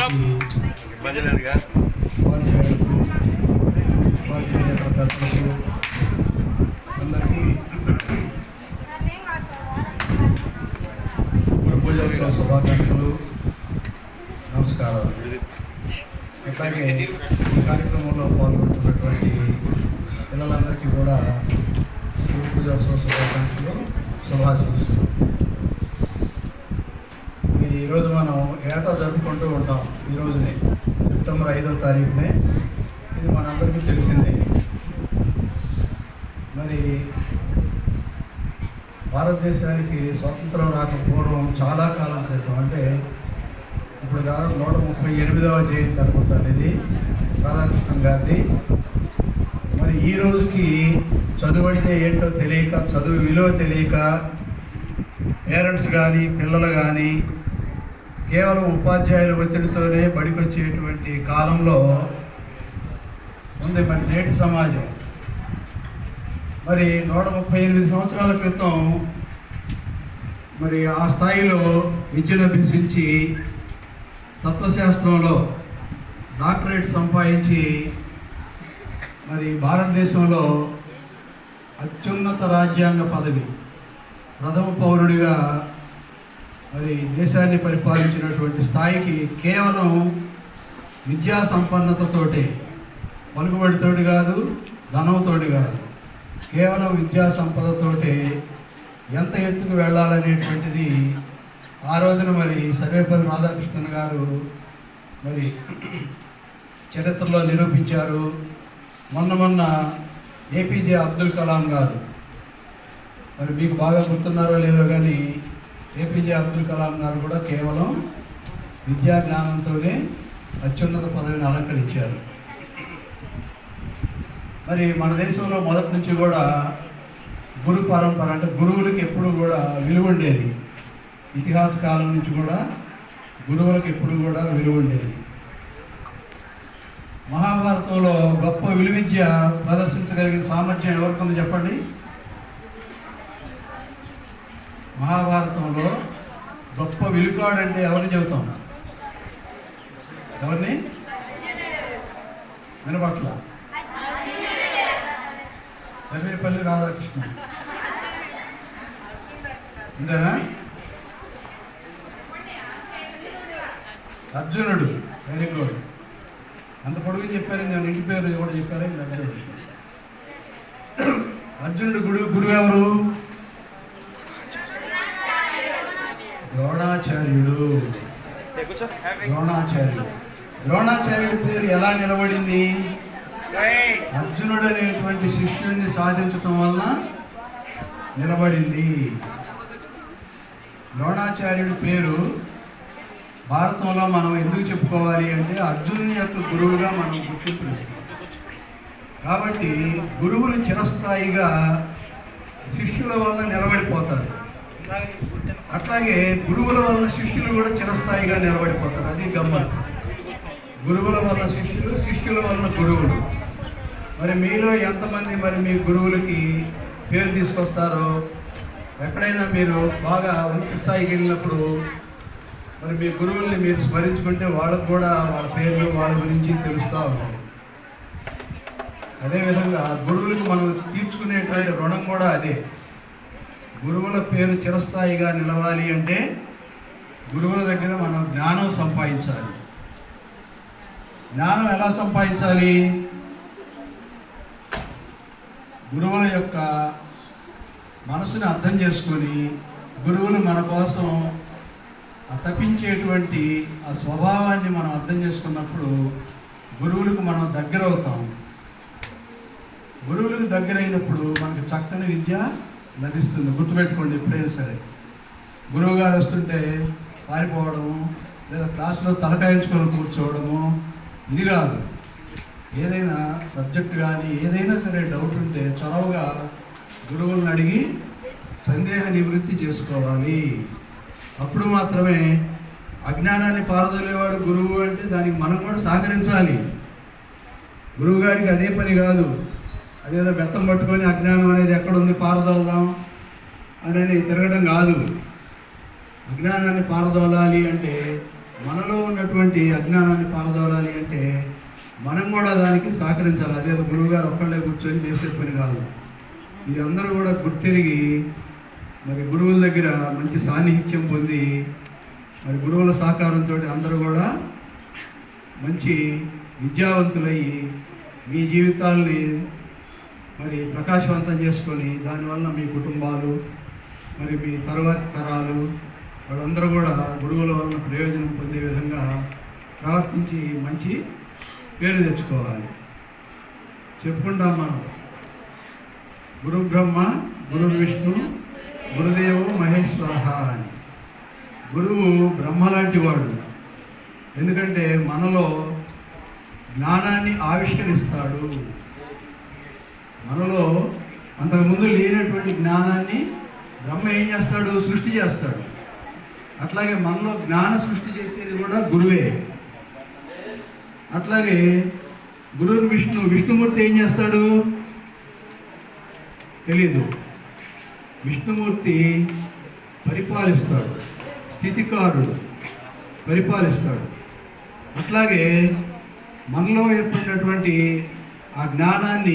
అందరికీ పూజోత్సవ శుభాకాంక్షలు. నమస్కారాలు. అట్లాగే ఈ కార్యక్రమంలో పాల్గొంటున్నటువంటి పిల్లలందరికీ కూడా గురు పూజోత్సవ శుభాకాంక్షలు శుభాశీస్సులు. ఈరోజు మనం ఏటా ఈరోజునే ఈ రోజునే సెప్టెంబర్ ఐదో తారీఖునే ఇది మనందరికీ తెలిసిందే. మరి భారతదేశానికి స్వాతంత్రం రాక పూర్వం చాలా కాలం క్రితం అంటే ఇప్పుడు దాదాపు నూట ముప్పై ఎనిమిదవ జయంతి అనుకుంటాను ఇది రాధాకృష్ణన్ గారిది. మరి ఈ రోజుకి చదువు అంటే ఏంటో తెలియక చదువు విలువ తెలియక పేరెంట్స్ కానీ పిల్లలు కానీ కేవలం ఉపాధ్యాయుల ఒత్తిడితోనే బడికొచ్చేటువంటి కాలంలో ఉంది మరి నేటి సమాజం. మరి నూట ముప్పై ఎనిమిది సంవత్సరాల క్రితం మరి ఆ స్థాయిలో విద్యను అభ్యసించి తత్వశాస్త్రంలో డాక్టరేట్ సంపాదించి మరి భారతదేశంలో అత్యున్నత రాజ్యాంగ పదవి ప్రథమ పౌరుడిగా మరి దేశాన్ని పరిపాలించినటువంటి స్థాయికి కేవలం విద్యా సంపన్నతతోటే పలుకుబడితోటి కాదు ధనంతోటి కాదు కేవలం విద్యా సంపదతోటే ఎంత ఎత్తుకు వెళ్ళాలనేటువంటిది ఆ రోజున మరి సర్వేపల్లి రాధాకృష్ణన్ గారు మరి చరిత్రలో నిరూపించారు. మొన్న మొన్న ఏపీజే అబ్దుల్ కలాం గారు. మరి మీకు బాగా గుర్తున్నారో లేదో కానీ ఏపీజే అబ్దుల్ కలాం గారు కూడా కేవలం విద్యా జ్ఞానంతోనే అత్యున్నత పదవిని అలంకరించారు. మరి మన దేశంలో మొదటి నుంచి కూడా గురు పరంపర అంటే గురువులకి ఎప్పుడు కూడా విలువ ఉండేది. ఇతిహాస కాలం నుంచి కూడా గురువులకు ఎప్పుడు కూడా విలువ ఉండేది. మహాభారతంలో గొప్ప విలువిద్య ప్రదర్శించగలిగిన సామర్థ్యం ఎవరికి ఉంది చెప్పండి? మహాభారతంలో గొప్ప విలుకాడంటే ఎవరిని చెబుతాం? ఎవరిని? వినపట్ల. సర్వేపల్లి రాధాకృష్ణ. ఇంతేనా? అర్జునుడు. వెరీ గుడ్ అంత పొడుగు చెప్పారు నేను ఇంటి పేరు కూడా చెప్పారు అర్జునుడు అర్జునుడు గురువు గురువు ఎవరు? ద్రోణాచార్యుడు. ద్రోణాచార్యుడు. ద్రోణాచార్యుడి పేరు ఎలా నిలబడింది? అర్జునుడు అనేటువంటి శిష్యుడిని సాధించటం వలన నిలబడింది. ద్రోణాచార్యుడి పేరు భారతంలో మనం ఎందుకు చెప్పుకోవాలి అంటే అర్జునుని యొక్క గురువుగా మనం గుర్తింపునిస్తాం కాబట్టి గురువులు చిరస్థాయిగా శిష్యుల వలన నిలబడిపోతారు. అట్లాగే గురువుల వలన శిష్యులు కూడా చిరస్థాయిగా నిలబడిపోతారు. అది గమ్మత్ గురువుల వలన శిష్యులు శిష్యుల వలన గురువులు. మరి మీలో ఎంతమంది మరి మీ గురువులకి పేరు తీసుకొస్తారో ఎక్కడైనా మీరు బాగా ఉన్నత స్థాయికి వెళ్ళినప్పుడు మరి మీ గురువుల్ని మీరు స్మరించుకుంటే వాళ్ళకు కూడా వాళ్ళ పేర్లు వాళ్ళ గురించి తెలుస్తూ ఉంటుంది. అదేవిధంగా గురువులకు మనం తీర్చుకునేటువంటి రుణం కూడా అదే. గురువుల పేరు చిరస్థాయిగా నిలవాలి అంటే గురువుల దగ్గర మనం జ్ఞానం సంపాదించాలి. జ్ఞానం ఎలా సంపాదించాలి? గురువుల యొక్క మనసుని అర్థం చేసుకొని గురువులు మన కోసం ఆ తప్పించేటువంటి ఆ స్వభావాన్ని మనం అర్థం చేసుకున్నప్పుడు గురువులకు మనం దగ్గర అవుతాం గురువులకు దగ్గరైనప్పుడు మనకు చక్కని విద్య లభిస్తుంది గుర్తుపెట్టుకోండి ఎప్పుడైనా సరే. గురువు గారు వస్తుంటే పారిపోవడము లేదా క్లాసులో తలకాయించుకొని కూర్చోవడము ఇది కాదు. ఏదైనా సబ్జెక్ట్ కానీ ఏదైనా సరే డౌట్ ఉంటే చొరవగా గురువులను అడిగి సందేహ నివృత్తి చేసుకోవాలి. అప్పుడు మాత్రమే అజ్ఞానాన్ని పారదోలేవాడు గురువు అంటే దానికి మనం కూడా సహకరించాలి. గురువు గారికి అదే పని కాదు. అదేదో బెత్తం పట్టుకొని అజ్ఞానం అనేది ఎక్కడుంది పారదోలదాం అనేది తిరగడం కాదు. అజ్ఞానాన్ని పారదోలాలి అంటే మనలో ఉన్నటువంటి అజ్ఞానాన్ని పారదోలాలి అంటే మనం కూడా దానికి సహకరించాలి. అదేదో గురువు గారు ఒక్కళ్ళే కూర్చొని చేసే పని కాదు. ఇది అందరూ కూడా గుర్తిరిగి మరి గురువుల దగ్గర మంచి సాన్నిహిత్యం పొంది మరి గురువుల సహకారంతో అందరూ కూడా మంచి విద్యావంతులయ్యి మీ జీవితాల్ని మరి ప్రకాశవంతం చేసుకొని దానివల్ల మీ కుటుంబాలు మరి మీ తర్వాతి తరాలు వాళ్ళందరూ కూడా గురువుల వలన ప్రయోజనం పొందే విధంగా ప్రవర్తించి మంచి పేరు తెచ్చుకోవాలి. చెప్పుకుంటాం మనం. గురు బ్రహ్మ గురు విష్ణు గురుదేవు మహేశ్వర అని. గురువు బ్రహ్మ లాంటి వాడు. ఎందుకంటే మనలో జ్ఞానాన్ని ఆవిష్కరిస్తాడు. మనలో అంతకుముందు లేనటువంటి జ్ఞానాన్ని బ్రహ్మ ఏం చేస్తాడు? సృష్టి చేస్తాడు. అట్లాగే మనలో జ్ఞాన సృష్టి చేసేది కూడా గురువే. అట్లాగే గురువు విష్ణు విష్ణుమూర్తి ఏం చేస్తాడు? తెలీదు. విష్ణుమూర్తి పరిపాలిస్తాడు. స్థితికారుడు పరిపాలిస్తాడు. అట్లాగే మనలో ఏర్పడినటువంటి ఆ జ్ఞానాన్ని